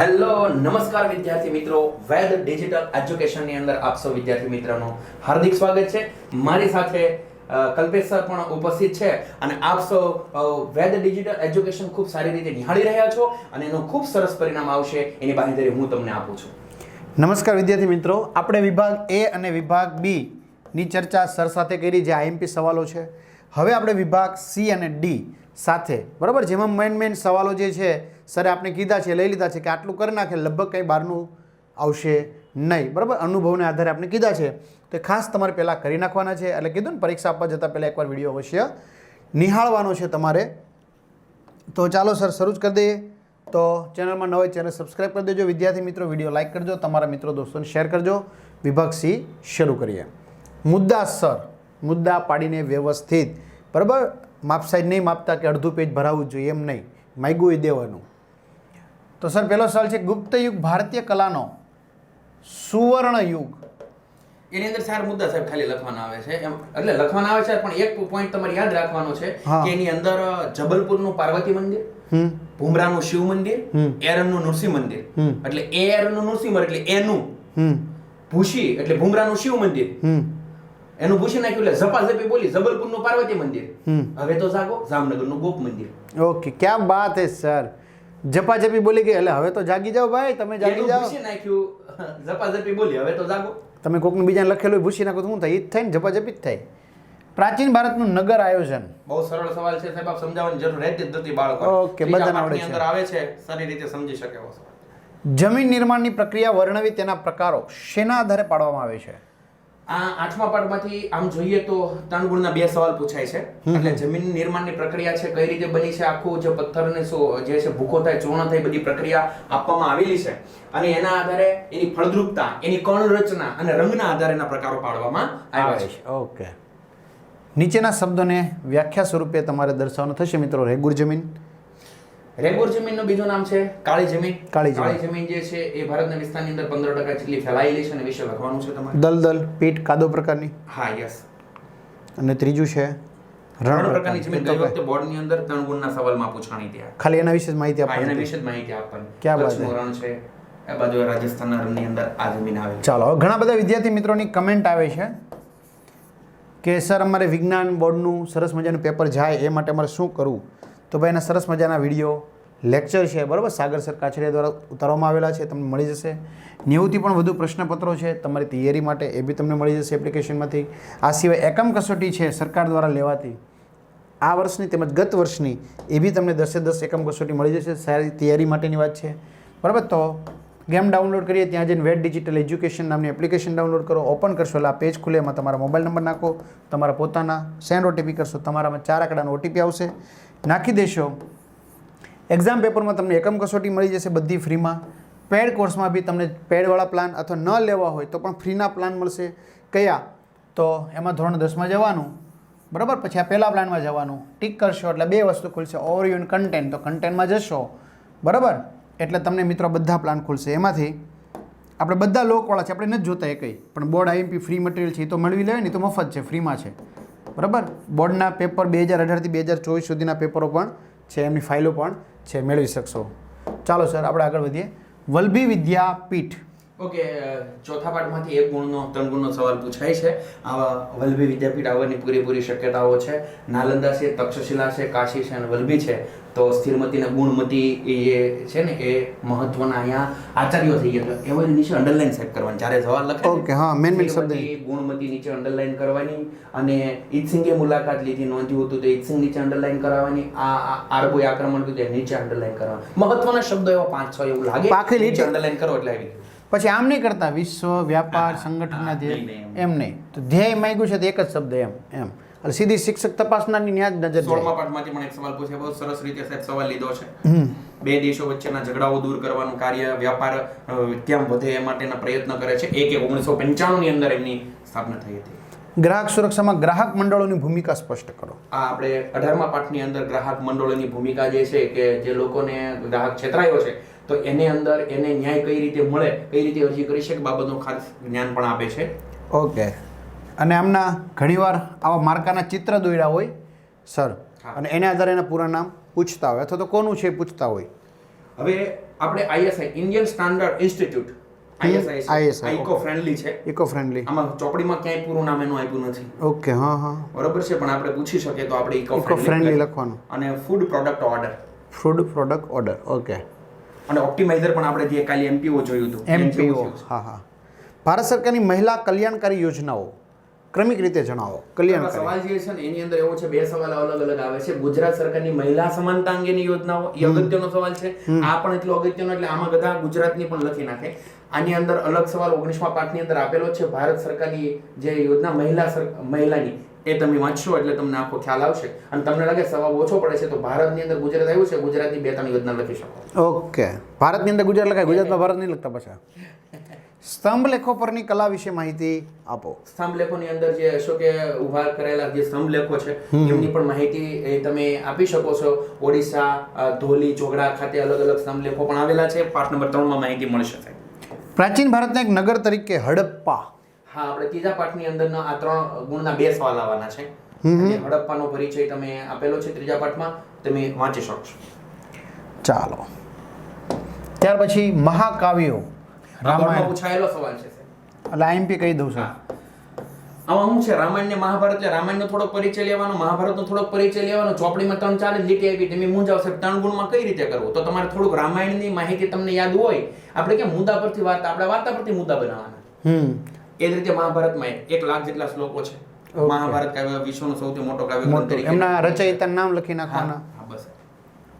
Hello, નમસ્કાર વિદ્યાર્થી મિત્રો. વેદ ડિજિટલ એજ્યુકેશનની અંદર આપ સૌ વિદ્યાર્થી મિત્રોનું હાર્દિક સ્વાગત છે. મારી સાથે કલ્પેશ સર પણ ઉપસ્થિત છે અને આપ સૌ વેદ ડિજિટલ એજ્યુકેશન ખૂબ સારી રીતે નિહાળી રહ્યા છો અને એનું ખૂબ સરસ પરિણામ આવશે એની બાંહેધરી હું તમને આપું છું. નમસ્કાર વિદ્યાર્થી મિત્રો. આપણે વિભાગ એ અને વિભાગ બી ની ચર્ચા સર સાથે કરી, જે આઈએમપી સવાલો છે. હવે આપણે વિભાગ સી અને ડી સાથે, બરાબર? જેમાં મેન મેન સવાલો જે છે સરે આપણે કીધા છે, લઈ લીધા છે કે આટલું કરી નાખે, લગભગ કંઈ બહારનું આવશે નહીં. બરાબર? અનુભવને આધારે આપણે કીધા છે. તો ખાસ તમારે પહેલાં કરી નાખવાના છે. એટલે કીધું ને, પરીક્ષા આપવા જતાં પહેલાં એકવાર વીડિયો અવશ્ય નિહાળવાનો છે તમારે. તો ચાલો સર, શરૂ જ કરી દઈએ. તો ચેનલમાં ન હોય ચેનલ સબસ્ક્રાઈબ કરી દેજો. વિદ્યાર્થી મિત્રો, વીડિયો લાઇક કરજો. તમારા મિત્રો, દોસ્તોને શેર કરજો. વિભાગ સી, શરૂ કરીએ. મુદ્દા સર, મુદ્દા પાડીને વ્યવસ્થિત. બરાબર? માપ સાઈડ નહીં માપતા કે અડધું પેજ ભરાવવું જોઈએ એમ નહીં. માગ્યું એ દેવાનું. તો સર પહેલો સવાલ છે ગુપ્ત યુગ ભારતીય કલાનો સુવર્ણ યુગ એની અંદર ચાર મુદ્દા સાહેબ ખાલી લખવાના આવે છે. એમ એટલે લખવાના આવે છે પણ એક પોઈન્ટ તમારે યાદ રાખવાનો છે કે એની અંદર જબલપુરનું પાર્વતી મંદિર ભૂમરાનું શિવ મંદિર. એરનનું નૃસિંહ મંદિર. એટલે એ એરનનું નૃસિંહ મંદિર એટલે એનું ભૂષી એટલે ભૂમરાનું શિવ મંદિર. એનું ભૂષી નાખ્યું એટલે ઝપાઝપી બોલી જબલપુરનું પાર્વતી મંદિર. હવે તો જાગો જામનગરનું ગોપ મંદિર. ઓકે ક્યાં બાત હે સર? ઝપાઝપી બોલી ગઈ એટલે હવે તો જાગી જાઓ ભાઈ તમે જાગી જાઓ. ભૂસી નાખ્યું. ઝપાઝપી બોલી હવે તો જાગો. તમે કોકનું બીજાને લખેલું ભૂસી નાખો તો શું થાય? એ જ થાય ને ઝપાઝપી જ થાય. પ્રાચીન ભારતનું નગર આયોજન. બહુ સરળ સવાલ છે સાહેબ આપ સમજાવવાની જરૂર રહેતી જ નથી બાળકો. ઓકે, બધાને આવડે છે. અંદર આવે છે સારી રીતે સમજી શકે એવો સવાલ. જમીન નિર્માણની પ્રક્રિયા વર્ણવી તેના પ્રકારો શેના આધારે પાડવામાં આવે છે? આ આઠમા પાઠમાંથી આમ જોઈએ તો ત્રણ ગુણના બે સવાલ પૂછાય છે. એટલે જમીન નિર્માણની પ્રક્રિયા છે કઈ રીતે બની છે આખું જે પથ્થરને શું જે છે ભૂકો થાય ચૂર્ણ થાય બધી પ્રક્રિયા આપવામાં આવેલી છે. અને એના આધારે એની ફળદ્રુપતા એની કણ રચના અને રંગના આધારે એના પ્રકારો પાડવામાં આવ્યા છે. ઓકે. નીચેના શબ્દોને વ્યાખ્યા સ્વરૂપે તમારે દર્શાવવાનું થશે મિત્રો. રેગુર જમીન રેગોર જમીનનું બીજું નામ છે કાળી જમીન. કાળી જમીન. કાળી જમીન જે છે એ ભારતના વિસ્તારની અંદર પંદર ટકા જેટલી ફેલાયેલી છે અને વિશે લખવાનું છે તમારે. દલદલ પીટ કાદો પ્રકારની. હા યસ અને ત્રીજું છે રણ પ્રકારની. જમીન. ગઈ વખતે બોર્ડની અંદર ત્રણ ગુણના સવાલમાં પૂછાણી ત્યાં ખાલી એના વિશે માહિતી આપવાની એના વિશે માહિતી આપવાની. ક્યાં વાત રણ છે? આ બાજુ રાજસ્થાનના રણની અંદર આ જમીન આવે ચાલો હવે ઘણા બધા વિદ્યાર્થી મિત્રોની કમેન્ટ આવે છે કે સર અમારે વિજ્ઞાન બોર્ડનું સરસ મજાનું પેપર જાય એ માટે અમારે શું કરવું? તો ભાઈ એના સરસ મજાના વીડિયો લેક્ચર છે, બરાબર? સાગર સર કાછડિયા દ્વારા ઉતારવામાં આવેલા છે, તમને મળી જશે. નેવુંથી પણ વધુ પ્રશ્નપત્રો છે, તમારી તૈયારી માટે એ બી તમને મળી જશે એપ્લિકેશનમાંથી આ સિવાય એકમ કસોટી છે, સરકાર દ્વારા લેવાતી. આ વર્ષની તેમજ ગત વર્ષની એ બી તમને દસે દસ એકમ કસોટી મળી જશે, સારી તૈયારી માટેની વાત છે. બરાબર? તો ગેમ ડાઉનલોડ કરીએ, ત્યાં જઈને વેટ ડિજિટલ એજ્યુકેશન નામની એપ્લિકેશન ડાઉનલોડ કરો, ઓપન કરશો એટલે આ પેજ ખુલે, એમાં તમારા મોબાઈલ નંબર નાખો, તમારા પોતાના સેન્ડ ઓટીપી કરશો, તમારામાં ચાર આંકડાનો ઓટીપી આવશે. નાખી દેશો. એક્ઝામ પેપરમાં તમને એકમ કસોટી મળી જશે બધી ફ્રીમાં. પેડ કોર્સમાં બી તમને પેડવાળા પ્લાન અથવા ન લેવા હોય તો પણ ફ્રીના પ્લાન મળશે. કયા? તો એમાં ધોરણ દસમાં જવાનું. બરાબર? પછી આ પહેલા પ્લાનમાં જવાનું. ટીક કરશો એટલે બે વસ્તુ ખુલશે. ઓવર યુન કન્ટેન્ટ તો કન્ટેન્ટમાં જશો. બરાબર? એટલે તમને મિત્રો બધા પ્લાન ખુલશે. એમાંથી આપણે બધા લોકવાળા છે. આપણે નથી જોતા એ કંઈ. પણ બોર્ડ આઈએમપી ફ્રી મટીરિયલ છે એ તો મેળવી લેવાય ને તો મફત છે. ફ્રીમાં છે. બરાબર? બોર્ડના પેપર બે હજાર અઢારથી બે હજાર ચોવીસ સુધીના પેપરો પણ છે, એમની ફાઇલો પણ છે, મેળવી શકશો. ચાલો સર, આપણે આગળ વધીએ. વલ્લભી વિદ્યાપીઠ ઓકે ચોથા પાઠમાંથી એક ગુણનો ત્રણ ગુણનો સવાલ પૂછાય છે. આવા વલ્લભી વિદ્યાપીઠ આવવાની પૂરેપૂરી શક્યતાઓ છે. નાલંદા છે તક્ષશિલા છે કાશી છે અને વલ્લભી છે. તો સ્થિરમતી અને ગુણમતી એ છે ને એ મહત્વના અહીંયા આચાર્યો થઈ ગયા. એવો નીચે અંડરલાઈન સેટ કરવાની. જ્યારે સવાલ લખે ઓકે હા, મેન મેન શબ્દ. ગુણમતી નીચે અંડરલાઈન કરવાની અને ઈત્સિંગે મુલાકાત લીધી નોંધ્યું હતું તો ઈત્સિંગ નીચે અંડરલાઈન કરાવવાની. આ આ આરબોએ આક્રમણ કર્યું નીચે અંડરલાઈન કરવાનું મહત્વના શબ્દો એવા પાંચ છ એવું લાગે. નીચે અંડરલાઈન કરો એટલે આવી. પછી આમ નહીં કરતા વિશ્વ વ્યાપાર સંગઠનના ધ્યેય એમ નહીં. તો ધ્યેય માંગ્યું છે તો એક જ શબ્દ એમ એમ. એટલે સીધી શિક્ષક તપાસનારની ન્યાજ નજર સોળમા પાઠમાંથી પણ એક સવાલ પૂછ્યો બહુ સરસ રીતે સાહેબ સવાલ લીધો છે. બે દેશો વચ્ચેના ઝઘડાઓ દૂર કરવાનું કાર્ય વ્યાપાર કેમ વધે એ માટેના પ્રયત્ન કરે છે. એક એક ઓગણીસો પંચાણું ની અંદર એમની સ્થાપના થઈ હતી. ગ્રાહક સુરક્ષામાં ગ્રાહક મંડળોની ભૂમિકા સ્પષ્ટ કરો. આ આપણે અઢારમા પાઠની અંદર ગ્રાહક મંડળોની ભૂમિકા જે છે કે જે લોકોને ગ્રાહક છેતરાયો છે તો એની અંદર એને ન્યાય કઈ રીતે મળે કઈ રીતે અરજી કરી શકે બાબતનું ખાસ જ્ઞાન પણ આપે છે. ઓકે અને આમના ઘણીવાર આવા માર્કાના ચિત્ર દોર્યા હોય સર. અને એના આધારે એના પૂરા નામ પૂછતા હોય. અથવા તો કોનું છે પૂછતા હોય? હવે આપણે ISI Indian standard institute. ISI eco friendly છે. ઇકો ફ્રેન્ડલી આમાં ચોપડીમાં ક્યાંય પૂરું નામ એનું આપ્યું નથી. ઓકે હા હા. બરોબર છે પણ આપણે પૂછી શકીએ તો આપણે ઇકો ફ્રેન્ડલી લખવાનું. અને food product order food product order okay અને ઓપ્ટિમાઇઝર પણ આપણે જે કાલે એમપીઓ જોયું હતું એમપીઓ હા હા. ભારત સરકારની મહિલા કલ્યાણકારી યોજનાઓ ક્રમિક રીતે જણાવો કલ્યાણ કલ્યાણકારી સવાલ જે છે ને એની અંદર એવો છે બે સવાલ અલગ અલગ આવે છે. ગુજરાત સરકારની મહિલા સમાનતા અંગેની યોજનાઓ એ અગત્યનો સવાલ છે. આ પણ એટલો અગત્યનો એટલે આમાં બધા ગુજરાતની પણ લખી નાખે. આની અંદર અલગ સવાલ ઓગણીસમા પાઠની અંદર આપેલો છે. ભારત સરકારની જે યોજના મહિલા મહિલાની એ તમે વાંચશો એટલે તમને આખો ખ્યાલ આવશે. અને તમને લાગે સવાલ ઓછો પડે છે તો ભારતની અંદર ગુજરાત આવ્યું છે ગુજરાતની બે ત્રણ યોજના લખી શકો. ઓકે. ભારતની અંદર ગુજરાત લખાય ગુજરાતમાં ભારત નહીં લખતા પાછા. સ્તંભ લેખો પરની કલા વિશે માહિતી આપો. સ્તંભ લેખોની અંદર જે અશોકે ઊભા કરેલા જે સ્તંભ લેખો છે એમની પણ માહિતી એ તમે આપી શકો છો. ઓડિશા ધોલી ચોગડા ખાતે અલગ અલગ સ્તંભ લેખો પણ આવેલા છે. પાઠ નંબર ત્રણમાં માહિતી મળી શકે. પ્રાચીન ભારતના એક નગર તરીકે હડપ્પા. હા આપણે ત્રીજા પાઠની અંદરના આ ત્રણ ગુણના બે સવાલ આવવાના છે. અને હડપ્પાનો પરિચય તમે આપેલો છે ત્રીજા પાઠમાં તમે વાંચી શકશો. ચાલો. ત્યાર પછી મહાકાવ્યો રામાયણ. પૂછાયેલો સવાલ છે એટલે આઈએમપી કહી દઉં છું આમાં શું છે? રામાયણ ને મહાભારત એટલે રામાયણનો થોડો પરિચય લેવાનો મહાભારતનો થોડોક પરિચય લેવાનો ચોપડીમાં ત્રણ ચાર જ લીટી આવી તમે મૂંઝાવશે ત્રણ ગુણમાં કઈ રીતે કરવું? તો તમારે થોડુંક રામાયણની માહિતી તમને યાદ હોય. આપણે કે મુદ્દા પરથી વાર્તા આપણે વાર્તા પરથી મુદ્દા બનાવવાના. હમ. એ જ રીતે મહાભારતમાં એક લાખ જેટલા શ્લોકો છે. મહાભારત કાવ્ય વિશ્વનો સૌથી મોટો કાવ્ય ગ્રંથ તરીકે. એમના રચયિતા નામ લખી નાખવાના. હા, બસ.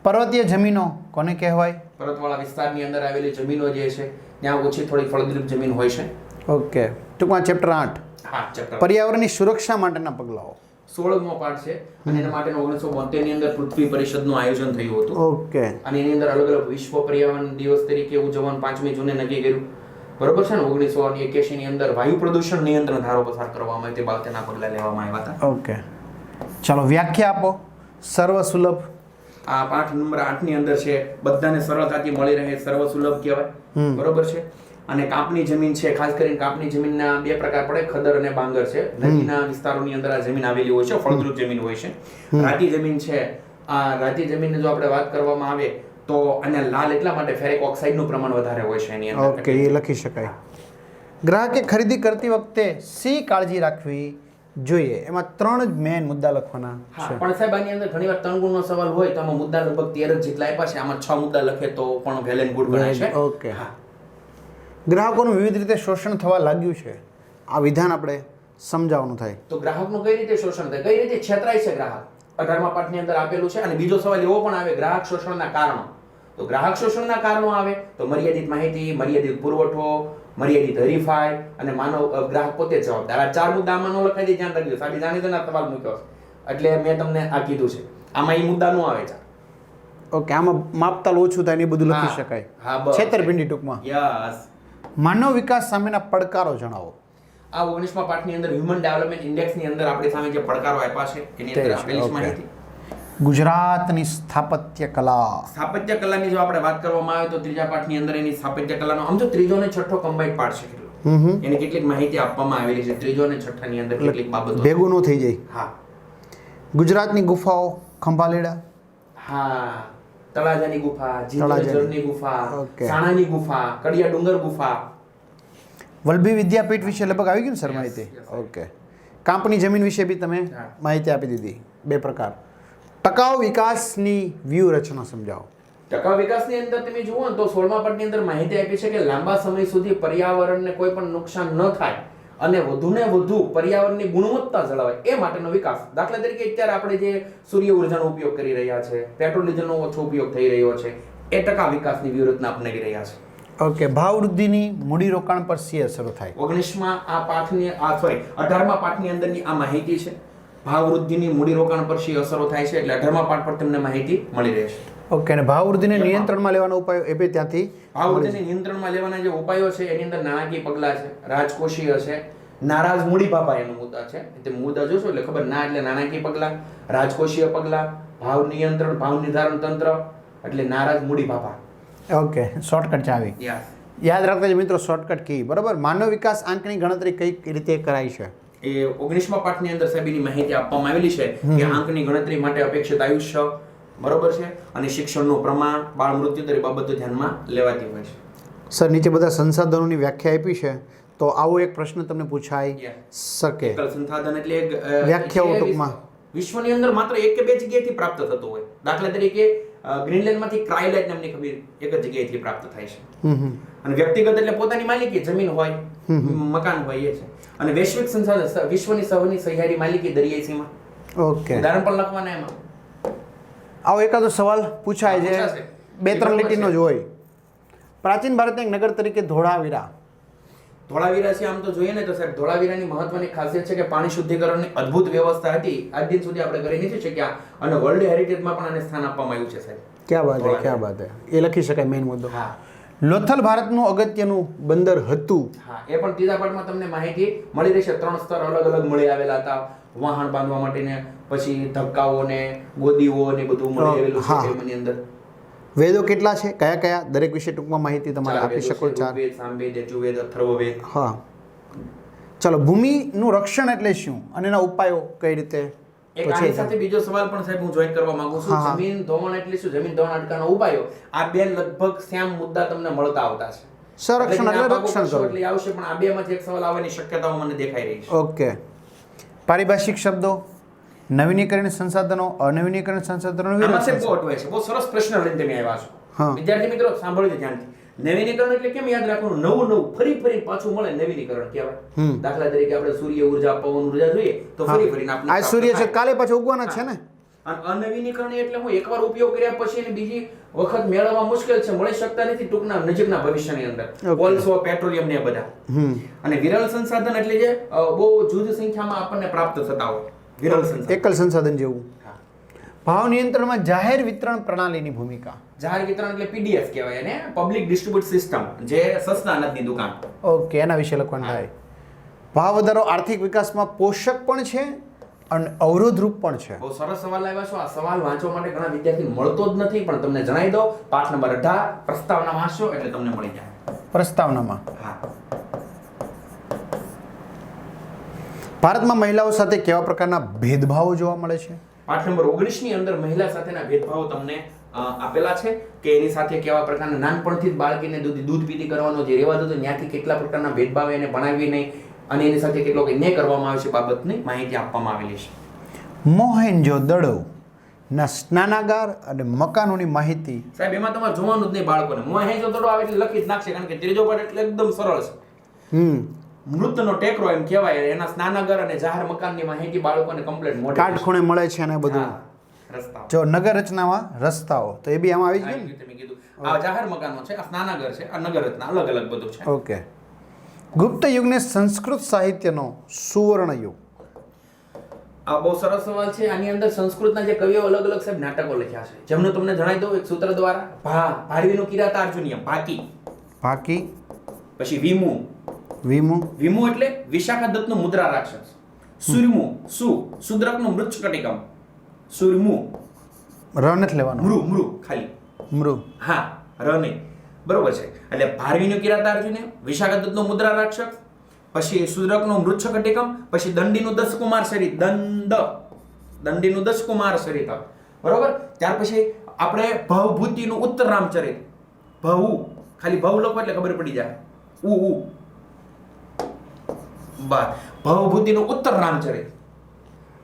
પર્વતીય જમીનો કોને કહેવાય? પર્વતવાળા વિસ્તારની અંદર આવેલી જમીનો જે છે ત્યાં ઓછી થોડી ફળદ્રુપ જમીન હોય છે. ઓકે ટૂંકમાં ચેપ્ટર આઠ. હા ચક્ર પર્યાવરણની સુરક્ષા માટેના પગલાઓ. સોળમો પાઠ છે અને એના માટે ઓગણીસો બોતેરની અંદર પૃથ્વી પરિષદનું આયોજન થયું હતું. ઓકે અને એની અંદર અલગ અલગ વિશ્વ પર્યાવરણ દિવસ તરીકે ઉજવવાનું પાંચમી જૂને નક્કી કર્યું. બરોબર છે ને? ઓગણીસો એક્યાસી ની અંદર વાયુ પ્રદૂષણ નિયંત્રણ ધારો પસાર કરવામાં આવે તે બાબતેના પગલાં લેવામાં આવ્યા હતા. ઓકે. ચાલો વ્યાખ્યા આપો. સર્વ સુલભ આ પાઠ નંબર આઠની અંદર છે બધાને સરળતાથી મળી રહે સર્વ સુલભ કહેવાય બરોબર છે? અને કાપની જમીન છે ખાસ કરીને કાપની જમીનના બે પ્રકાર પડે ખદર અને બાંગર છે. નદીના વિસ્તારોની અંદર આ જમીન આવેલી હોય છે ફળદ્રુપ જમીન હોય છે. રાતી જમીન છે આ રાતી જમીનની જો આપણે વાત કરવામાં આવે તો અને લાલ એટલા માટે ફેરિક ઓક્સાઇડનું પ્રમાણ વધારે હોય છે એની અંદર. ઓકે એ લખી શકાય. ગ્રાહકે ખરીદી કરતી વખતે શી કાળજી રાખવી જોઈએ. એમાં ત્રણ જ મેન મુદ્દા લખવાના છે. પણ સાહેબ આની અંદર ઘણીવાર ત્રણ ગુણનો સવાલ હોય તો આમાં મુદ્દા લગભગ તેર જ જેટલા આપ્યા છે. આમાં છ મુદ્દા લખે તો પણ વેલ એન્ડ ગુડ ગણાય છે. ઓકે. હા. ગ્રાહકોનું વિવિધ રીતે શોષણ થવા લાગ્યું છે. આ વિધાન આપણે સમજાવવાનું થાય. તો ગ્રાહકનું કઈ રીતે શોષણ થાય? કઈ રીતે છેતરાય છે ગ્રાહક? અઢારમા પાઠની અંદર આપેલું છે અને બીજો સવાલ એવો પણ આવે ગ્રાહક શોષણના કારણો. તો ગ્રાહક શોષણના કારણો આવે તો મર્યાદિત માહિતી મર્યાદિત પુરવઠો મર્યાદિત હરીફાઈ અને માનવ ગ્રાહક પોતે જવાબદાર. આ ચાર મુદ્દા આમાં ન લખાઈ દે ધ્યાન રાખજો. સાડી જાણી તેના સવાલ મૂક્યો એટલે મેં તમને આ કીધું છે. આમાં એ મુદ્દા નો આવે ચાર. ઓકે આમાં માપતાલ ઓછું થાય ને એ બધું લખી શકાય. છેતરપિંડી ટૂંકમાં. યસ. માનવ વિકાસ સામેના પડકારો જણાવો. આ ઓગણીસમા પાઠની અંદર હ્યુમન ડેવલપમેન્ટ ઇન્ડેક્સની અંદર આપણી સામે જે પડકારો આપ્યા છે એની અંદર આપેલી માહિતી. ગુજરાતની સ્થાપત્ય કલા. સ્થાપત્ય કલાની જો આપણે વાત કરવામાં આવે તો ત્રીજા પાઠની અંદર એની સ્થાપત્ય કલાનો આમ તો ત્રીજો અને છઠ્ઠો કમ્બાઈન્ડ પાઠ છે કેટલો? એની કેટલીક માહિતી આપવામાં આવેલી છે. ત્રીજો અને છઠ્ઠાની અંદર કેટલીક બાબતો ભેગું ન થઈ જાય. હા. ગુજરાતની ગુફાઓ ખંભાલેડા. હા. તળાજાની ગુફા તળાજાની. ગુફા. સાણાની ગુફા કડિયા ડુંગર ગુફા. વલભી વિદ્યાપીઠ વિશે લગભગ આવી ગયું ને સર માહિતી? ઓકે. કાંપની જમીન વિશે બી તમે માહિતી આપી દીધી. બે પ્રકાર. ટકાઉ વિકાસની વ્યૂહરચના સમજાવો. ટકાઉ વિકાસની અંદર તમે જુઓ ને તો સોળમા પાઠની અંદર માહિતી આપી છે કે લાંબા સમય સુધી પર્યાવરણને કોઈ પણ નુકસાન ન થાય અને વધુને વધુ પર્યાવરણની ગુણવત્તા જળવાય એ માટેનો વિકાસ. દાખલા તરીકે અત્યારે આપણે જે સૂર્ય ઉર્જાનો ઉપયોગ કરી રહ્યા છે પેટ્રોલ ડીઝલનો ઓછો ઉપયોગ થઈ રહ્યો છે એ ટકા વિકાસની વ્યૂહરચના અપનાવી રહ્યા છે. ઓકે ભાવ વૃદ્ધિની મૂડીરોકાણ પર સી અસરો થાય. ઓગણીસમાં આ પાઠની આ સોરી અઢારમા પાઠની અંદરની આ માહિતી છે. ભાવ વૃદ્ધિની મૂડીરોકાણ પર શી અસરો થાય છે એટલે અઢારમા પાઠ પર તમને માહિતી મળી રહેશે. ઓકે અને ભાવ વૃદ્ધિને નિયંત્રણમાં લેવાનો ઉપાયો એ બી ત્યાંથી ભાવ વૃદ્ધિને નિયંત્રણમાં લેવાના જે ઉપાયો છે એની અંદર નાણાકીય પગલાં છે રાજકોષીય છે નારાજ મૂડી ભાભા એનો મુદ્દા છે. તે મુદ્દા જોશો એટલે ખબર ના એટલે નાણાકીય પગલાં રાજકોષીય પગલાં ભાવ નિયંત્રણ ભાવ નિર્ધારણ તંત્ર એટલે નારાજ મૂડી ભાભા ઓકે શોર્ટકટ ચાવી યાદ રાખતા મિત્રો શોર્ટકટ કી બરાબર? માનવ વિકાસ આંકની ગણતરી કઈ રીતે કરાય છે? એ ઓગણીસમા પાઠની અંદર સાહેબ એની માહિતી આપવામાં આવેલી છે કે આંકની ગણતરી માટે અપેક્ષિત આયુષ્ય બરોબર છે અને શિક્ષણનું પ્રમાણ બાળ મૃત્યુદર એ બાબતો ધ્યાનમાં લેવાતી હોય છે. સર નીચે બધા સંસાધનોની વ્યાખ્યા આપી છે તો આવો એક પ્રશ્ન તમને પૂછાય. શકે. સંસાધન એટલે એક વ્યાખ્યાઓ ટૂંકમાં. વિશ્વની અંદર માત્ર એક કે બે જગ્યાએથી પ્રાપ્ત થતું હોય. દાખલા તરીકે ગ્રીનલેન્ડમાંથી ક્રાયલાઇટ નામની ખમીર એક જ જગ્યાએથી પ્રાપ્ત થાય છે. અને વ્યક્તિગત એટલે પોતાની માલિકી જમીન હોય મકાન હોય એ છે. અને વૈશ્વિક સંસાધન વિશ્વની સૌની સહિયારી માલિકી દરિયાઈ સીમા. ઓકે. ઉદાહરણ પણ લખવાના એમાં. આવો એકાદો સવાલ પૂછાય છે. બે ત્રણ લીટીનો જ હોય. પ્રાચીન ભારતના એક નગર તરીકે ધોળાવીરા. ધોળાવીરા છે આમ તો જોઈએ ને તો સાહેબ ધોળાવીરાની મહત્વની ખાસિયત છે કે પાણી શુદ્ધિકરણની અદ્ભુત વ્યવસ્થા હતી. આજ દિન સુધી આપણે કરી નથી શક્યા અને વર્લ્ડ હેરિટેજમાં પણ આને સ્થાન આપવામાં આવ્યું છે સાહેબ. ક્યાં વાત છે ક્યાં વાત છે એ લખી શકાય મેઇન મુદ્દો. હા. લોથલ ભારતનું અગત્યનું બંદર હતું. હા એ પણ ત્રીજા પાઠમાં તમને માહિતી મળી રહેશે. ત્રણ સ્તર અલગ અલગ મળી આવેલા હતા. વાહન બાંધવા માટેને પછી ધક્કાઓ ને ગોદીઓ ને બધું મળી આવેલું. છે એમની અંદર. વેદો કેટલા છે? કયા કયા? દરેક વિશે ટૂંકમાં માહિતી તમારે આપી શકો ચાર. વેદ સામવેદ યજુર્વેદ અથર્વવેદ. હા. ચાલો ભૂમિનું રક્ષણ એટલે શું? અને એના ઉપાયો કઈ રીતે? એક આની સાથે બીજો સવાલ પણ સાહેબ હું જોઈન કરવા માંગુ છું. જમીન ધોવાણ એટલે શું? જમીન ધોવાણ અટકાનો ઉપાયો. આ બે લગભગ શ્યામ મુદ્દા તમને મળતા આવતા છે. સંરક્ષણ એટલે રક્ષણ કરો એટલે આવશે પણ આ બે માંથી એક સવાલ આવવાની શક્યતાઓ મને દેખાઈ રહી છે. ઓકે. પારિભાષિક શબ્દો નવીનીકરણ સંસાધનો અનવીનીકરણ સંસાધનો બહુ છે. બહુ સરસ પ્રશ્ન લઈને તમે આવ્યા. છો. વિદ્યાર્થી મિત્રો સાંભળજો ધ્યાનથી. નવીનીકરણ એટલે કેમ યાદ રાખવાનું? નવું નવું ફરી ફરી પાછું મળે નવીનીકરણ કહેવાય. દાખલા તરીકે આપણે સૂર્ય ઊર્જા પવન ઊર્જા જોઈએ તો. ફરી ફરીને આપણે આ સૂર્ય છે કાલે પાછું ઉગવાના છે ને? અને અનવીનીકરણ એટલે હું એકવાર ઉપયોગ કર્યા પછી એને બીજી વખત મેળવવા મુશ્કેલ છે મળી શકતા નથી ટૂંકના નજીકના ભવિષ્યની અંદર. કોલસો પેટ્રોલિયમ ને બધા. અને વિરલ સંસાધન એટલે જે બહુ જુદી સંખ્યામાં આપણને પ્રાપ્ત થતા હોય. વિરલ સંસાધન. એકલ સંસાધન જેવું. ભાવ નિયંત્રણમાં જાહેર વિતરણ પ્રણાલીની ભૂમિકા. જાહેર વિતરણ એટલે પીડીએસ કહેવાય એને પબ્લિક ડિસ્ટ્રીબ્યુટ સિસ્ટમ જે સસ્તા અનાજની દુકાન. ઓકે એના વિશે લખવાનું થાય. ભાવ વધારો આર્થિક વિકાસમાં પોષક પણ છે અને અવરોધરૂપ પણ છે. બહુ સરસ સવાલ આવ્યા છો. આ સવાલ વાંચવા માટે ઘણા વિદ્યાર્થી મળતો જ નથી પણ તમને જણાવી દો પાઠ નંબર અઢાર પ્રસ્તાવના વાંચશો એટલે તમને મળી જાય. પ્રસ્તાવનામાં. હા. ભારતમાં મહિલાઓ સાથે કેવા પ્રકારના ભેદભાવો જોવા મળે છે? પાઠ નંબર ઓગણીસની અંદર મહિલા સાથેના ભેદભાવો તમને આપેલા છે કે એની સાથે કેવા પ્રકારના નાનપણથી જ બાળકીને દૂધ દૂધ પીતી કરવાનો જે રહેવા હતો ત્યાંથી કેટલા પ્રકારના ભેદભાવ એને ભણાવી નહીં અને એની સાથે કેટલો અન્યાય કરવામાં આવે છે બાબતની માહિતી આપવામાં આવેલી છે. મોહેન્જો દડો ના સ્નાનાગાર અને મકાનોની માહિતી. સાહેબ એમાં તમારે જોવાનું જ નહીં બાળકોને. મોહેન્જો દડો આવે એટલે લખી જ નાખશે કારણ કે ત્રીજો પાઠ એટલે એકદમ સરળ છે. હમ. મૃતનો ટેકરો એમ કહેવાય એના સ્નાનાગર અને જાહેર મકાનની માહિતી બાળકોને કમ્પ્લેટ મોઢે કાટખૂણે મળે છે અને બધું. રસ્તાઓ. જો નગર રચનામાં રસ્તાઓ તો એ બી આમાં આવી ગયું કીધું. આ જાહેર મકાનો છે આ સ્નાનાગર છે આ નગર રચના અલગ અલગ બધું છે. ઓકે. ગુપ્ત યુગને સંસ્કૃત સાહિત્યનો સુવર્ણ યુગ. આ બહુ સરસ સવાલ છે. આની અંદર સંસ્કૃતના જે કવિઓ અલગ અલગ સાહેબ નાટકો લખ્યા છે. જેમનું તમને જણાવી દઉં એક સૂત્ર દ્વારા ભા ભારવીનું કિરાત અર્જુનિયમ ભાકી બાકી પછી વિમુ. વીમો? વિમુ એટલે વિશાખા દત્તનું મુદ્રા રાક્ષસ. સુરમુ સુ સુદ્રકનું મૃચ્છકટિકમ સુરમુ. ર નથી લેવાનો. મૃ મૃ ખાલી. મૃ. હા ર નહીં. બરોબર છે. એટલે ભારવીનો કિરાત અર્જુનિયમ વિશાખા દત્તનું મુદ્રા રાક્ષસ. પછી સુદ્રકનું મૃચ્છકટિકમ પછી દંડીનું દશકુમાર શરીર દંડ. દંડીનું દશકુમાર શરીર. બરોબર? ત્યાર પછી આપણે ભવભૂતિનું ઉત્તર રામચરિત ભવ. ખાલી ભવ લખો એટલે ખબર પડી જાય. ઉ ઉ. બસ ભવભૂતિનું ઉત્તર રામચરિત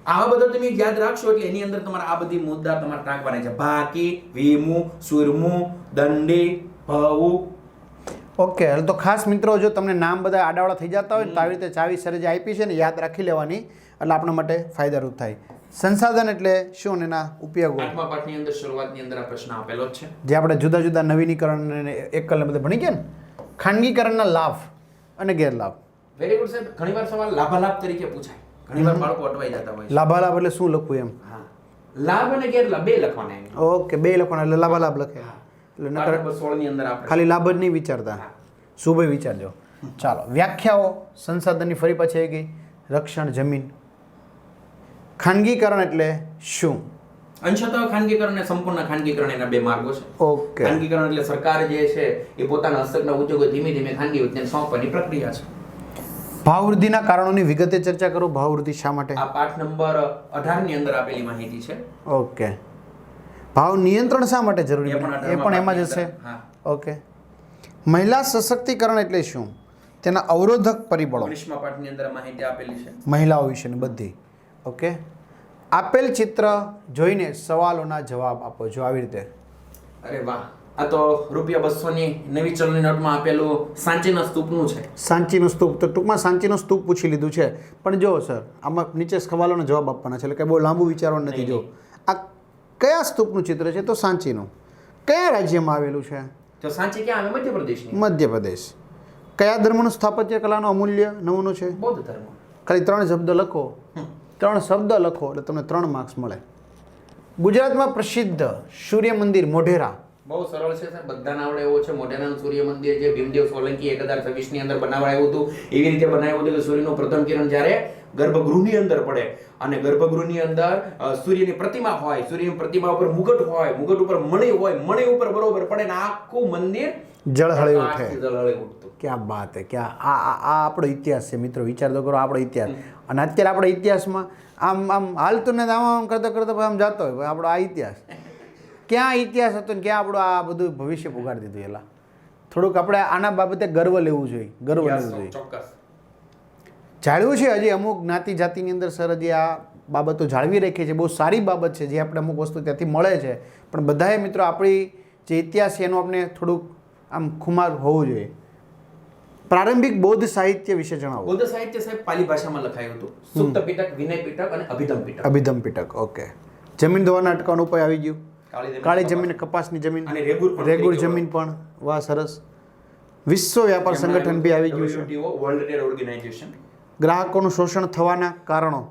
આવા બધા તમે યાદ રાખશો એટલે એની અંદર તમારે આ બધી મુદ્દા તમારે ટાંકવાના છે. ભાકી વીમુ સુરમુ દંડી ભવું ઓકે હાલ તો ખાસ મિત્રો જો તમને નામ બધા આડાવાળા થઈ જતા હોય તો આવી રીતે ચાવી સરે જે આપી છે ને યાદ રાખી લેવાની. એટલે આપણા માટે ફાયદારૂપ થાય. સંસાધન એટલે શું એના ઉપયોગો? આઠમા પાઠની અંદર શરૂઆતની અંદર આ પ્રશ્ન આપેલો છે. જે આપણે જુદા જુદા નવીનીકરણ અને એકલને બધા ભણી ગયા ને? ખાનગીકરણના લાભ અને ગેરલાભ. વેરી ગુડ સાહેબ. ઘણીવાર સવાલ લાભાલાભ તરીકે પૂછાય. ઘણીવાર બાળકો અટવાઈ જતા હોય લાભાલાભ એટલે શું લખવું એમ? હા. લાભ અને ગેરલાભ બે લખવાના એમ. ઓકે બે લખવાના એટલે લાભાલાભ લખે. એટલે નકર પાઠ નંબર 16 ની અંદર આપણે ખાલી લાભ જ નહીં વિચારતા. શુભ વિચારજો. ચાલો વ્યાખ્યાઓ સંસાધનની ફરી પાછી આવી ગઈ. રક્ષણ જમીન. ખાનગીકરણ એટલે શું? અંશતઃ ખાનગીકરણ અને સંપૂર્ણ ખાનગીકરણ એના બે માર્ગો છે. ઓકે. ખાનગીકરણ એટલે સરકાર જે છે એ પોતાના હસ્તકના ઉદ્યોગો ધીમે ધીમે ખાનગી વ્યક્તિને સોંપવાની પ્રક્રિયા છે. ભાવ વૃદ્ધિના કારણોની વિગતે ચર્ચા કરો? ભાવ વૃદ્ધિ શા માટે? આ પાઠ નંબર 18 ની અંદર આપેલી માહિતી છે. ઓકે. ભાવ નિયંત્રણ શા માટે જરૂરી એ પણ એ પણ એમાં જ હશે? ઓકે. મહિલા સશક્તિકરણ એટલે શું? તેના અવરોધક પરિબળો. પાઠની અંદર માહિતી આપેલી છે. મહિલાઓ વિશેની બધી. ઓકે. આપેલ ચિત્ર જોઈને સવાલોના જવાબ આપો જો આવી રીતે. અરે વાહ. આ તો રૂપિયા બસો ની નવી ચલણી નોટમાં આપેલું સાંચીના સ્તૂપનું છે. સાંચીનો સ્તૂપ. તો ટૂંકમાં સાંચીનો સ્તૂપ પૂછી લીધું છે. પણ જો સર આમાં નીચે સવાલોનો જવાબ આપવાના છે. એટલે કે બહુ લાંબુ વિચારવાનું નથી. જો આ કયા સ્તૂપનું ચિત્ર છે? તો સાંચીનું. કયા રાજ્યમાં આવેલું છે? તો સાંચી ક્યાં આવે? મધ્યપ્રદેશની. મધ્યપ્રદેશ. કયા ધર્મનું સ્થાપત્ય કલાનો અમૂલ્ય નમૂનો છે? બૌદ્ધ ધર્મ. ખાલી ત્રણ શબ્દ લખો. ત્રણ શબ્દ લખો એટલે તમને ત્રણ માર્ક્સ મળે. ગુજરાતમાં પ્રસિદ્ધ સૂર્ય મંદિર મોઢેરા. બહુ સરળ છે સર બધાને આવડે એવો છે. મોઢેરાનું સૂર્ય મંદિર જે ભીમદેવ સોલંકી એક હજાર છવ્વીસની અંદર બનાવાયું હતું. એવી રીતે બનાવ્યું હતું કે સૂર્યનું પ્રથમ કિરણ જ્યારે ગર્ભગૃહની અંદર પડે અને ગર્ભગૃહની અંદર સૂર્યની પ્રતિમા હોય સૂર્યની પ્રતિમા ઉપર મુગટ હોય મુગટ ઉપર મણી હોય મણી ઉપર બરોબર પડે ને આખું મંદિર જળહળી ઉઠે. ઝળહળી ઉઠતું. ક્યાં બાત હે? ક્યાં? આ આ આપણો ઇતિહાસ છે મિત્રો. વિચાર તો કરો આપણો ઇતિહાસ. અને અત્યારે આપણા ઇતિહાસમાં આમ આમ હાલતું ને આમ આમ કરતા કરતા આમ જતો હોય. આપણો આ ઇતિહાસ. ક્યાં ઇતિહાસ હતો ને ક્યાં આપણું આ બધું ભવિષ્ય પુગાડી દીધું એલા? થોડુંક આપણે આના બાબતે ગર્વ લેવું જોઈએ ગર્વ લેવું જોઈએ. જાળવ્યું છે હજી અમુક જ્ઞાતિ જાતિની અંદર સર હજી આ બાબતો જાળવી રાખી છે બહુ સારી બાબત છે જે આપણે અમુક વસ્તુ ત્યાંથી મળે છે. પણ બધાએ મિત્રો આપણી જે ઇતિહાસ છે એનું આપણે થોડુંક આમ ખુમાર હોવું જોઈએ. પ્રારંભિક બૌદ્ધ સાહિત્ય વિશે જણાવો. બૌદ્ધ સાહિત્ય સાહેબ પાલી ભાષામાં લખાયું હતું. સુપ્ત પીટક વિનય પીટક અને અભિધમ પીટક અભિધમ પીટક ઓકે. જમીન ધોવાના અટકવાનું ઉપાય આવી ગયું? કાળી જમીન, કપાસની જમીન અને રેગુર પણ રેગુર તરીકે જમીન પણ. વાહ સરસ. વિશ્વ વ્યાપાર સંગઠન બી આવી ગયું છે. વર્લ્ડ ટ્રેડ ઓર્ગેનાઇઝેશન ગ્રાહકોનું શોષણ થવાના કારણો.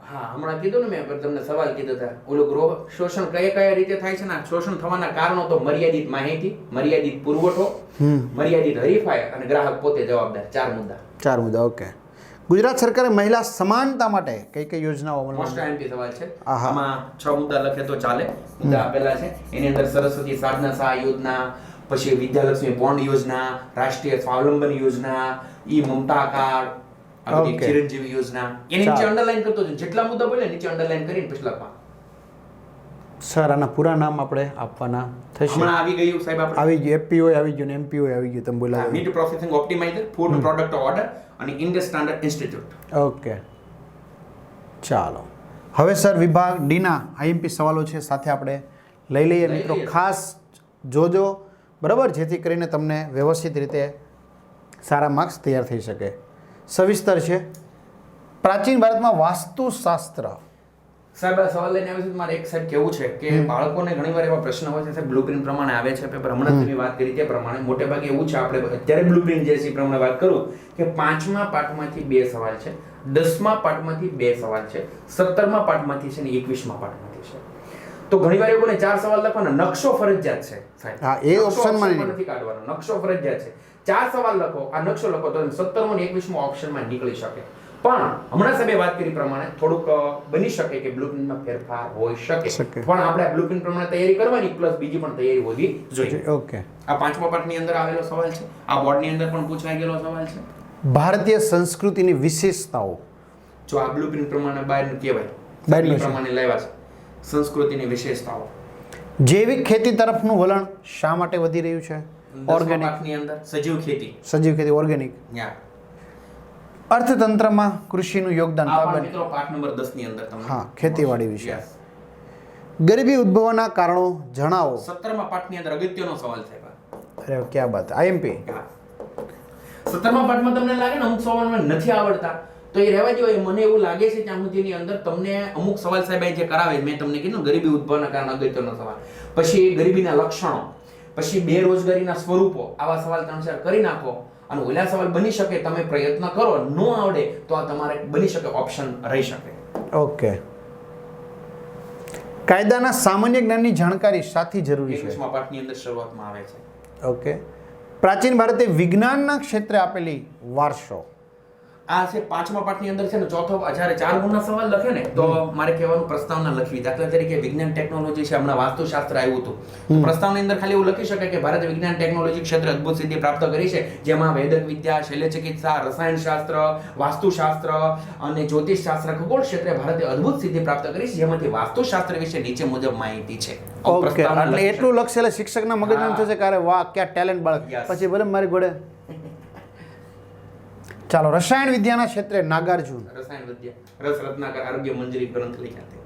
હા હમણાં કીધું ને મેં તમને સવાલ કીધો હતા ઓલું ગ્રોહ શોષણ કયા કયા રીતે થાય છે ને? શોષણ થવાના કારણો તો મર્યાદિત માહિતી મર્યાદિત પુરવઠો હમ. મર્યાદિત હરીફાઈ અને ગ્રાહક પોતે જવાબદાર. ચાર મુદ્દા. ચાર મુદ્દા ઓકે. ગુજરાત સરકારે મહિલા સમાનતા માટે કઈ કઈ યોજનાઓ અમલમાં સવાલ છે. આમાં છ મુદ્દા લખે તો ચાલે. મુદ્દા આપેલા છે. એની અંદર સરસ્વતી સાધના સહાય યોજના પછી વિદ્યાલક્ષ્મી બોન્ડ યોજના રાષ્ટ્રીય સ્વાવલંબન યોજના ઈ મમતા કાર્ડ ચિરંજીવી યોજના. એની નીચે. અંડરલાઈન કરતો જેટલા મુદ્દા બોલે નીચે અંડરલાઈન કરીને પછી લખવા સર આના પૂરા નામ આપણે આપવાના થશે. હમણાં આવી ગયું સાહેબ આપણે. આવી ગયું એપીઓ આવી ગયું ને એમપીઓ આવી ગયું તમે બોલાવો meat processing optimizer food product order અને ઇન્ડિયન સ્ટાન્ડર્ડ ઇન્સ્ટિટ્યૂટ ઓકે. ચાલો. હવે સર વિભાગ ડીના આઈએમપી સવાલો છે સાથે આપણે લઈ લઈએ. લઈ મિત્રો ખાસ જોજો. બરાબર? જેથી કરીને તમને વ્યવસ્થિત રીતે સારા માર્ક્સ તૈયાર થઈ શકે. સવિસ્તર છે. પ્રાચીન ભારતમાં વાસ્તુશાસ્ત્ર સાહેબ આ સવાલ લઈને આવે છે. મારે એક સાહેબ કેવું છે કે બાળકોને ઘણીવાર એવા પ્રશ્ન હોય છે. સાહેબ બ્લુપ્રિન્ટ પ્રમાણે આવે છે. પેપર હમણાં તમે વાત કરી તે પ્રમાણે. મોટે ભાગે એવું છે આપણે અત્યારે બ્લુપ્રિન્ટ જે છે પ્રમાણે વાત કરું કે પાંચમા પાઠમાંથી બે સવાલ છે દસમા પાઠમાંથી બે સવાલ છે સત્તરમા પાઠમાંથી છે ને એકવીસમા પાઠમાંથી છે. તો ઘણીવાર એવું બને ચાર સવાલ લખવાના. નકશો ફરજિયાત છે સાહેબ. હા, એ ઓપ્શન ઓપ્શનમાં નથી કાઢવાનો. નકશો ફરજિયાત છે. ચાર સવાલ લખો. આ નકશો લખો તો સત્તરમો ને એકવીસમો ઓપ્શનમાં નીકળી શકે. પણ હમણાં સાહેબે વાત કરી પ્રમાણે થોડુંક બની શકે કે બ્લુપ્રિન્ટમાં ફેરફાર હોઈ શકે. શકે. પણ આપણે બ્લુપ્રિન્ટ પ્રમાણે તૈયારી કરવાની પ્લસ બીજી પણ તૈયારી હોવી જોઈએ. ઓકે આ પાંચમા પાઠની અંદર આવેલો સવાલ છે? આ બોર્ડની અંદર પણ પૂછાઈ ગયેલો સવાલ છે? ભારતીય સંસ્કૃતિની વિશેષતાઓ. જો આ બ્લુપ્રિન્ટ પ્રમાણે બહારનું કહેવાય બહારનું પ્રમાણે લેવા છે. સંસ્કૃતિની વિશેષતાઓ. જૈવિક ખેતી તરફનું વલણ શા માટે વધી રહ્યું છે? ઓર્ગેનિકની ઓર્ગેનિક અંદર સજીવ ખેતી. સજીવ ખેતી ઓર્ગેનિક યા અર્થતંત્રમાં કૃષિનું યોગદાન કાબન મિત્રો પાઠ નંબર 10 ની અંદર તમને હા, ખેતીવાડી વિશે. ગરીબી ઉદ્ભવના કારણો જણાવો. 17મા પાઠની અંદર અગત્યનો સવાલ છે અરે ક્યાં બાત આઈએમપી હા. 17મા પાઠમાં તમને લાગે ને અમુક સવાલ મને નથી આવડતા તો એ રહેવા જોઈએ મને એવું લાગે છે ત્યાં સુધીની અંદર તમને અમુક સવાલ સાહેબ જે કરાવે મેં તમને કીધું ગરીબી ઉદ્ભવના કારણે અગત્યનો સવાલ. પછી ગરીબીના લક્ષણો પછી બેરોજગારીના સ્વરૂપો આવા સવાલ તમે કરી નાખો. અને ઓલા સવાલ બની શકે તમે પ્રયત્ન કરો ન આવડે તો આ તમારે બની શકે ઓપ્શન રહી શકે. ઓકે. કાયદાના સામાન્ય જ્ઞાનની જાણકારી સાથી જરૂરી છે. પાઠની અંદર શરૂઆતમાં આવે છે. ઓકે. પ્રાચીન ભારતે વિજ્ઞાનના ક્ષેત્રે આપેલી વારસો આ છે પાંચમા પાઠની અંદર છે ને ચોથો જ્યારે ચાર ગુણના સવાલ લખે ને તો મારે કહેવાનું પ્રસ્તાવના લખવી. દાખલા તરીકે વિજ્ઞાન ટેકનોલોજી છે હમણાં વાસ્તુશાસ્ત્ર આવ્યું હતું. પ્રસ્તાવની અંદર ખાલી એવું લખી શકે કે ભારતે વિજ્ઞાન ટેકનોલોજી ક્ષેત્રે અદ્ભુત સિદ્ધિ પ્રાપ્ત કરી છે જેમાં વૈદક વિદ્યા શલ્યચિકિત્સા રસાયણશાસ્ત્ર વાસ્તુશાસ્ત્ર અને જ્યોતિષશાસ્ત્ર ખગોળ ક્ષેત્રે ભારતે અદ્ભુત સિદ્ધિ પ્રાપ્ત કરી છે જેમાંથી વાસ્તુશાસ્ત્ર વિશે નીચે મુજબ માહિતી છે. ઓકે એટલે એટલું લક્ષ એટલે શિક્ષકના મગજમાં થશે કે અરે વાહ ક્યાં ટેલેન્ટ બાળક. પછી ભલે મારી ઘોડે ચાલો રસાયણ વિદ્યાના ક્ષેત્રે નાગાર્જુન. રસાયણ વિદ્યા રસ રત્નાકર આરોગ્ય મંજરી ગ્રંથ લખ્યા છે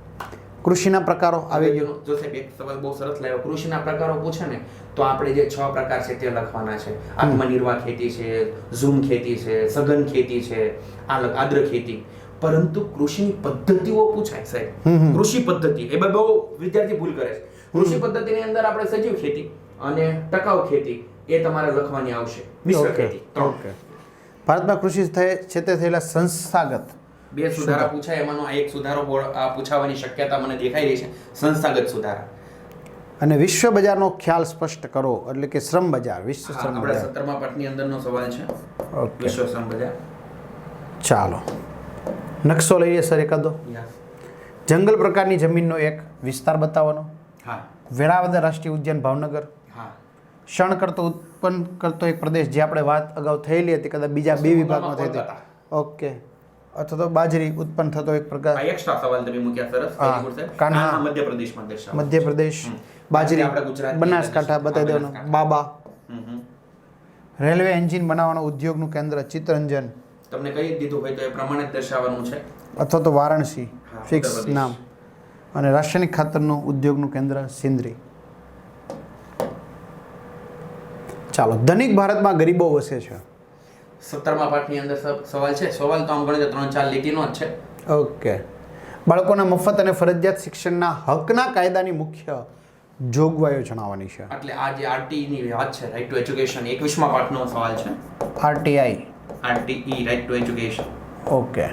કૃષિના પ્રકારો આવી ગયો જો સાહેબ એક સવાલ બહુ સરસ લાવ્યો. કૃષિના પ્રકારો પૂછે ને તો આપણે જે છ પ્રકાર છે તે લખવાના છે. આત્મનિર્વાહ ખેતી છે ઝૂમ ખેતી છે સઘન ખેતી છે આદ્ર ખેતી. પરંતુ કૃષિની પદ્ધતિઓ પૂછાય સાહેબ. કૃષિ પદ્ધતિ એ બહુ વિદ્યાર્થી ભૂલ કરે છે. કૃષિ પદ્ધતિની અંદર આપણે સજીવ ખેતી અને ટકાઉ ખેતી એ તમારે લખવાની આવશે. મિશ્ર ખેતી ત્રણ. ભારતમાં કૃષિ ક્ષેત્રે થયેલા સંસ્થાગત બે સુધારા પૂછાય એમાંનો આ એક સુધારો આ પૂછાવાની શક્યતા મને દેખાઈ રહી છે. સંસ્થાગત સુધારા. અને વિશ્વ બજારનો ખ્યાલ સ્પષ્ટ કરો એટલે કે શ્રમ બજાર વિશ્વ શ્રમ બજાર. સત્તરમા પાઠની અંદરનો સવાલ છે. ઓકે. વિશ્વ શ્રમ બજાર. ચાલો. નકશો લઈએ સર એકાદો. જંગલ પ્રકારની જમીનનો એક વિસ્તાર બતાવવાનો. હા. વેરાવદર રાષ્ટ્રીય ઉદ્યાન ભાવનગર. હા. ક્ષણ કરતો ઉત્પન્ન કરતો એક પ્રદેશ જે આપણે વાત અગાઉ થયેલી હતી કદાચ બીજા બે વિભાગમાં થઈ હતી. ઓકે. અથવા તો બાજરી ઉત્પન્ન થતો એક પ્રકાર. એક્સ્ટ્રા સવાલ તમે મૂક્યા સરસ હા. કાન્હા. મધ્યપ્રદેશમાં દર્શાવો. મધ્યપ્રદેશ. બાજરી બનાસકાંઠા બતાવી દેવાનું. બાબા. રેલવે એન્જિન બનાવવાનો ઉદ્યોગનું કેન્દ્ર ચિત્તરંજન. તમને કહી દીધું હોય તો એ પ્રમાણે દર્શાવવાનું છે. અથવા તો વારાણસી. ફિક્સ નામ. અને રાસાયણિક ખાતરનું ઉદ્યોગનું કેન્દ્ર સિંદરી ચાલો ધનિક ભારતમાં ગરીબો વસે છે. સત્તરમા પાઠની અંદર સવાલ છે? સવાલ તો આમ છે ત્રણ ચાર લીટીનો જ છે. ઓકે. બાળકોના મફત અને ફરજિયાત શિક્ષણના હકના કાયદાની મુખ્ય જોગવાઈઓ જણાવવાની છે. એટલે આ જે આરટીઈની વાત છે રાઈટ ટુ એજ્યુકેશન એકવીસમા પાઠનો સવાલ છે. RTI. RTE right to education okay.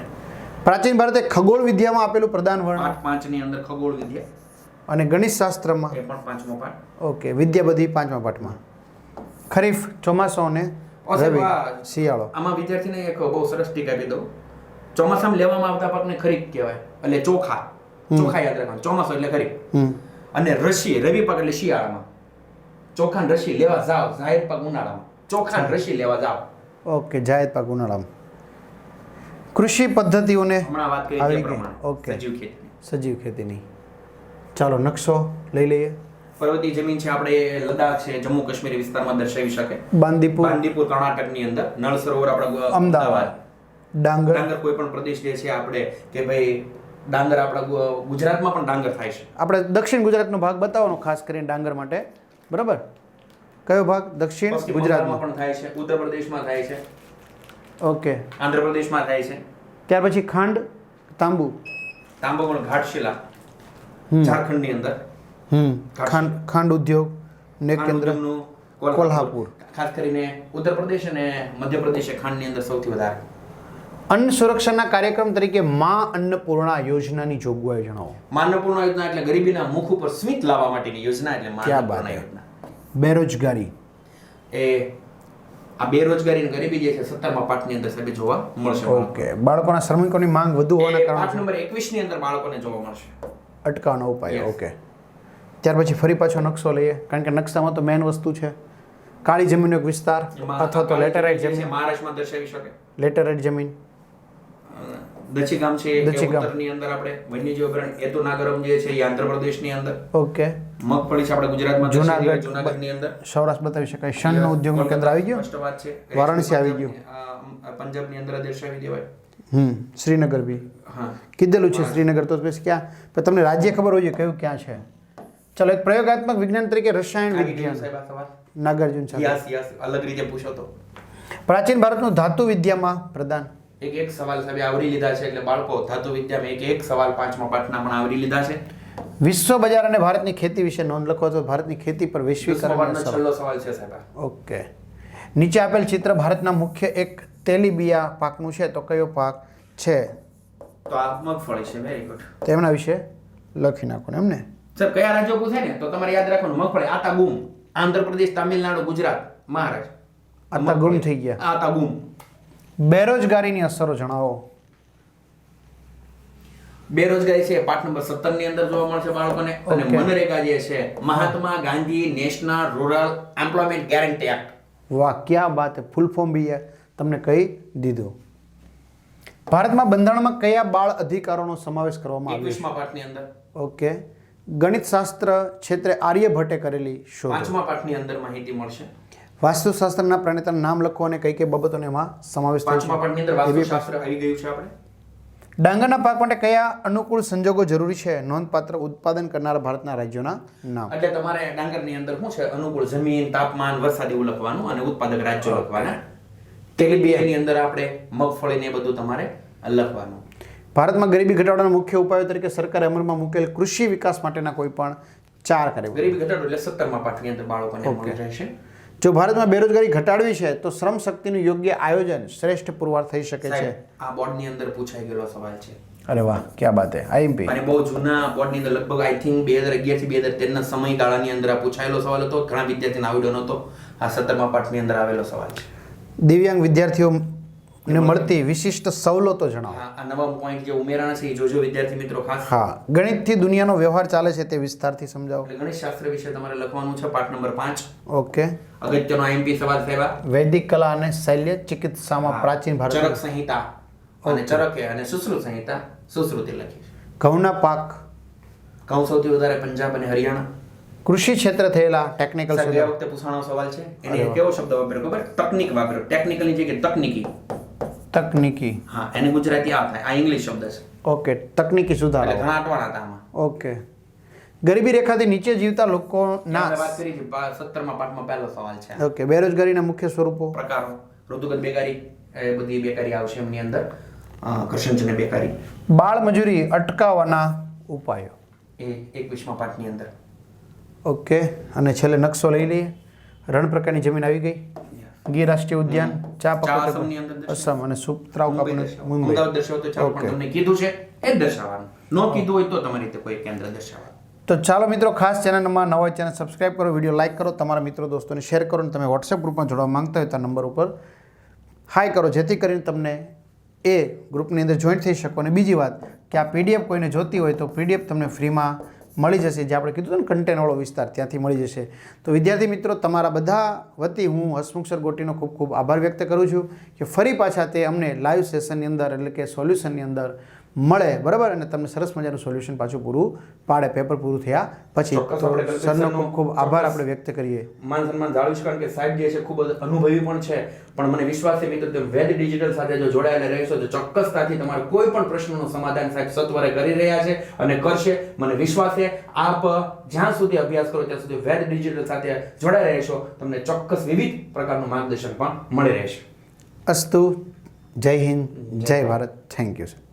પ્રાચીન ભારતે ખગોળ વિદ્યામાં આપેલું પ્રદાન વર્ણ પાઠ પાંચની અંદર ખગોળ વિદ્યા. અને ગણિત શાસ્ત્રમાં. એ પણ પાંચમો પાઠ. ઓકે વિદ્યા બધી પાંચમા પાઠમાં. ખરીફ ચોમાસો અને રવિ શિયાળો. આમાં વિદ્યાર્થીને એક બહુ સરસ ટીક આપી દઉં. ચોમાસામાં લેવામાં આવતા પાકને ખરીફ કહેવાય એટલે ચોખા. ચોખા યાદ રાખવાનું. ચોમાસું એટલે ખરીફ. અને રશી રવિ પાક એટલે શિયાળામાં. ચોખા રશી લેવા જાવ જાહેર પાક ઉનાળામાં. ચોખા રશી લેવા જાવ. ઓકે જાહેર પાક ઉનાળામાં. કૃષિ પદ્ધતિઓને હમણાં વાત કરી ઓકે. સજીવ ખેતી. સજીવ ખેતીની. ચાલો નકશો લઈ લઈએ. પર્વતીય જમીન છે આપણે લદ્દાખ છે જમ્મુ કાશ્મીર વિસ્તારમાં દર્શાવી શકે. બાંદીપુર. બાંદીપુર કર્ણાટકની અંદર. નળ સરોવર આપણા અમદાવાદ. ડાંગર. ડાંગર કોઈ પણ પ્રદેશ જે છે આપણે કે ભાઈ ડાંગર આપણા ગુજરાતમાં પણ ડાંગર થાય છે. આપણે દક્ષિણ ગુજરાતનો ભાગ બતાવવાનો ખાસ કરીને ડાંગર માટે. બરાબર? કયો ભાગ? દક્ષિણ ગુજરાતમાં પણ થાય છે ઉત્તર પ્રદેશમાં થાય છે. ઓકે. આંધ્રપ્રદેશમાં થાય છે. ત્યાર પછી ખાંડ તાંબુ. તાંબુ પણ ઘાટશિલા. ઝારખંડની અંદર. ખાંડ ખાંડ ઉદ્યોગ ને કેન્દ્ર કોલ્હાપુર. ખાસ કરીને ઉત્તર પ્રદેશ અને મધ્યપ્રદેશ ખાંડની અંદર સૌથી વધારે. અન્ન સુરક્ષાના કાર્યક્રમ તરીકે મા અન્નપૂર્ણા યોજનાની જોગવાઈ જણાવો માનવપૂર્ણ યોજના એટલે ગરીબીના મુખ ઉપર સ્મિત લાવવા માટેની યોજના એટલે ક્યાં અન્નપૂર્ણા યોજના. બેરોજગારી. એ આ બેરોજગારી અને ગરીબી જે છે સત્તરમા પાઠની અંદર સાહેબ જોવા મળશે ઓકે. બાળકોના શ્રમિકોની માંગ વધુ હોવાના કારણે પાઠ નંબર 21 ની અંદર બાળકોને જોવા મળશે. અટકાવવાનો ઉપાય. ઓકે. ત્યાર પછી ફરી પાછો નકશો લઈએ. કારણ કે નકશામાં તો મેઇન વસ્તુ છે. કાળી જમીનનો એક વિસ્તાર અથવા તો લેટેરાઇટ જમીન મહારાષ્ટ્રમાં દર્શાવી શકે? લેટેરાઇટ જમીન. દચીગામ છે. ઉત્તરની અંદર આપણે વન્યજીવ અભયારણ્ય એતો નાગરમ જે છે એ આંધ્રપ્રદેશની અંદર. ઓકે મગફળી છે આપણે ગુજરાતમાં જૂનાગઢ જુનાગઢ. જુનાગઢની અંદર. સૌરાષ્ટ્ર બતાવી શકાય. શણનો ઉદ્યોગનું કેન્દ્ર આવી ગયું? સ્પષ્ટ વાત છે વારાણસી આવી ગયું. પંજાબની અંદર દર્શાવી દેવાય? હમ શ્રીનગર બી. હા. કીધેલું છે શ્રીનગર તો પછી ક્યાં? પણ તમને રાજ્ય ખબર હોય કયું ક્યાં છે? ચલો એક પ્રયોગાત્મક વિજ્ઞાન તરીકે રસાયણ વિજ્ઞાન. નાગાર્જુન સાહેબ. યસ યસ અલગ રીતે પૂછો તો. પ્રાચીન ભારતનું ધાતુ વિદ્યામાં પ્રદાન. એક એક સવાલ સાહેબ આવરી લીધા છે એટલે બાળકો ધાતુ વિદ્યામાં એક એક સવાલ પાંચમા પાઠના પણ આવરી લીધા છે. વિશ્વ બજાર અને ભારતની ખેતી વિશે નોંધ લખો તો ભારતની ખેતી પર વિશ્વ વૈશ્વિકરણ છેલ્લો સવાલ. છે સાહેબ ઓકે. નીચે આપેલ ચિત્ર ભારતના મુખ્ય એક તેલીબિયા પાકનું છે. તો કયો પાક છે? તો આ મગફળી છે વેરી ગુડ તેમના વિશે લખી નાખો ને એમને. સાહેબ કયા રાજ્યો પૂછાય ને? તો તમારે યાદ રાખવાનું મગફળી આતા ગુમ આંધ્રપ્રદેશ તમિલનાડુ ગુજરાત મહારાષ્ટ્ર. આતા ગુમ થઈ ગયા. આતા ગુમ બેરોજગારીની અસરો જણાવો. બેરોજગારી છે પાઠ નંબર 17 ની અંદર જોવા મળશે બાળકોને. અને મનરેગા જે છે Mahatma Gandhi national rural employment guarantee act. વાહ ક્યાં હે ફૂલ ફોર્મ બી તમને કહી દીધું. ભારતમાં બંધારણમાં કયા બાળ અધિકારોનો સમાવેશ કરવામાં આવ્યો છે? એકવીસમા પાઠની અંદર. ઓકે ગણિત શાસ્ત્ર ક્ષેત્રે આર્યભટ્ટે કરેલી શોધ. પાંચમા પાઠની અંદર માહિતી મળશે. વાસ્તુશાસ્ત્રના પ્રણેતાનું નામ લખો અને કઈ કઈ બાબતોને એમાં સમાવેશ થાય પાંચમા પાઠની અંદર વાસ્તુશાસ્ત્ર આવી ગયું છે આપણે. ડાંગરના પાક માટે કયા અનુકૂળ સંજોગો જરૂરી છે? નોંધપાત્ર ઉત્પાદન કરનારા ભારતના રાજ્યોના નામ. એટલે તમારે ડાંગરની અંદર શું છે? અનુકૂળ જમીન તાપમાન વરસાદ એવું લખવાનું અને ઉત્પાદક રાજ્યો લખવાના. તેલીબિયાની અંદર આપણે મગફળી ને એ બધું તમારે લખવાનું. ભારતમાં ગરીબી ઘટાડવાના મુખ્ય ઉપાયો તરીકે સરકારે અમલમાં મૂકેલ કૃષિ વિકાસ માટેના કોઈ પણ ચાર કાર્યો ગરીબી ઘટાડો એટલે સત્તરમાં પાઠની અંદર બાળકોને રહેશે જો ભારતમાં બેરોજગારી ઘટાડવી છે તો શ્રમ શક્તિનું યોગ્ય આયોજન શ્રેષ્ઠ પુરવાર થઈ શકે છે. આ બોર્ડની અંદર પૂછાઈ ગયેલો સવાલ છે. અરે વાહ ક્યાં બાત હે? આઈએમપી અને બહુ જૂના બોર્ડની અંદર લગભગ આઈ થિંક બે હજાર અગિયારથી બે હજાર તેરના સમયગાળાની અંદર આ પૂછાયેલો સવાલ હતો. ઘણા વિદ્યાર્થીને આવડ્યો નહોતો. આ સત્તરમા પાઠની અંદર આવેલો સવાલ છે. દિવ્યાંગ વિદ્યાર્થીઓને મળતી વિશિષ્ટ સવલતો જણાવો. આ નવા પોઈન્ટ જે ઉમેરાણા છે એ જોજો વિદ્યાર્થી મિત્રો ખાસ. હા ગણિતથી દુનિયાનો વ્યવહાર ચાલે છે તે વિસ્તારથી સમજાવો. એટલે ગણિત શાસ્ત્ર વિશે તમારે લખવાનું છે પાઠ નંબર 5 ઓકે. અગત્યનો આઈએમપી સવાલ સેવા વૈદિક કલા અને શૈલ્ય ચિકિત્સામાં પ્રાચીન ભારત ચરક સંહિતા અને ચરકે અને સુશ્રુત સંહિતા સુશ્રુતિ લખી ઘઉંના પાક. ઘઉં સૌથી વધારે પંજાબ અને હરિયાણા. કૃષિ ક્ષેત્રે થયેલા ટેકનિકલ ગયા વખતે પૂછાણો સવાલ છે. એને કેવો શબ્દ વાપર્યો ખબર? તકનીક વાપર્યો. ટેકનિકલની જગ્યાએ તકનીકી. તકનીકી. હા એને ગુજરાતી આ થાય આ ઇંગ્લિશ શબ્દ છે. ઓકે તકનીકી એટલે સુધારો ઘણા અટવાના હતા આમાં. ઓકે. ગરીબી રેખાથી નીચે જીવતા લોકોના વાત કરી છે પા- સત્તરમા પાઠમાં પહેલો સવાલ છે. ઓકે બેરોજગારીના મુખ્ય સ્વરૂપો? પ્રકારો. ઋતુગત બેકારી. એ બધી બેકારી આવશે એમની અંદર. અ, કરશનજન્ય બેકારી. બાળ મજૂરી અટકાવવાના ઉપાયો. એ એકવીસમા પાઠની અંદર. ઓકે અને છેલ્લે નકશો લઈ લઈએ. રણ પ્રકારની જમીન આવી ગઈ. ગીર રાષ્ટ્રીય ઉદ્યાન ચા પકડ. અસમ અને સુત્રાવ મુંબઈ દર્શાવો. તો ચાલો. તમને કીધું છે એ દર્શાવવાનું. ન કીધું હોય તો તમારી રીતે કોઈ કેન્દ્ર દર્શાવવાનું. તો ચાલો મિત્રો ખાસ ચેનલમાં નવા ચેનલ સબસ્ક્રાઇબ કરો વીડિયો લાઇક કરો તમારા મિત્રો દોસ્તોને શેર કરો અને તમે વોટ્સએપ ગ્રુપમાં જોડવા માંગતા હોય તો નંબર ઉપર હાય કરો જેથી કરીને તમને એ ગ્રુપની અંદર જોઈન્ટ થઈ શકો. અને બીજી વાત કે આ પીડીએફ કોઈને જોતી હોય તો પીડીએફ તમને ફ્રીમાં મળી જશે જે આપણે કીધું હતું ને કન્ટેનવાળો વિસ્તાર ત્યાંથી મળી જશે. તો વિદ્યાર્થી મિત્રો, તમારા બધા વતી હું હસમુખ સર ગોટીનો ખૂબ ખૂબ આભાર વ્યક્ત કરું છું કે ફરી પાછા તે અમને લાઈવ સેશનની અંદર, એટલે કે સોલ્યુશનની અંદર મળે બરાબર? અને તમને સરસ મજાનું સોલ્યુશન પાછું પૂરું પાડે પેપર પૂરું થયા પછી. તો સરનો સરનો ખૂબ ખૂબ આભાર આપણે વ્યક્ત કરીએ. માન સન્માન જાળવીશ કારણ કે સાહેબ જે છે ખૂબ જ અનુભવી પણ છે. પણ મને વિશ્વાસ છે મિત્રો તમે વેદ ડિજિટલ સાથે જો જોડાયેલા રહેશો તો ચોક્કસતાથી તમારે કોઈ પણ પ્રશ્નનું સમાધાન સાહેબ સત્વરે કરી રહ્યા છે અને કરશે. મને વિશ્વાસ છે આપ જ્યાં સુધી અભ્યાસ કરો ત્યાં સુધી વેદ ડિજિટલ સાથે જોડાઈ રહેશો. તમને ચોક્કસ વિવિધ પ્રકારનું માર્ગદર્શન પણ મળી રહેશે. અસ્તુ જય હિન્દ જય ભારત. Thank you sir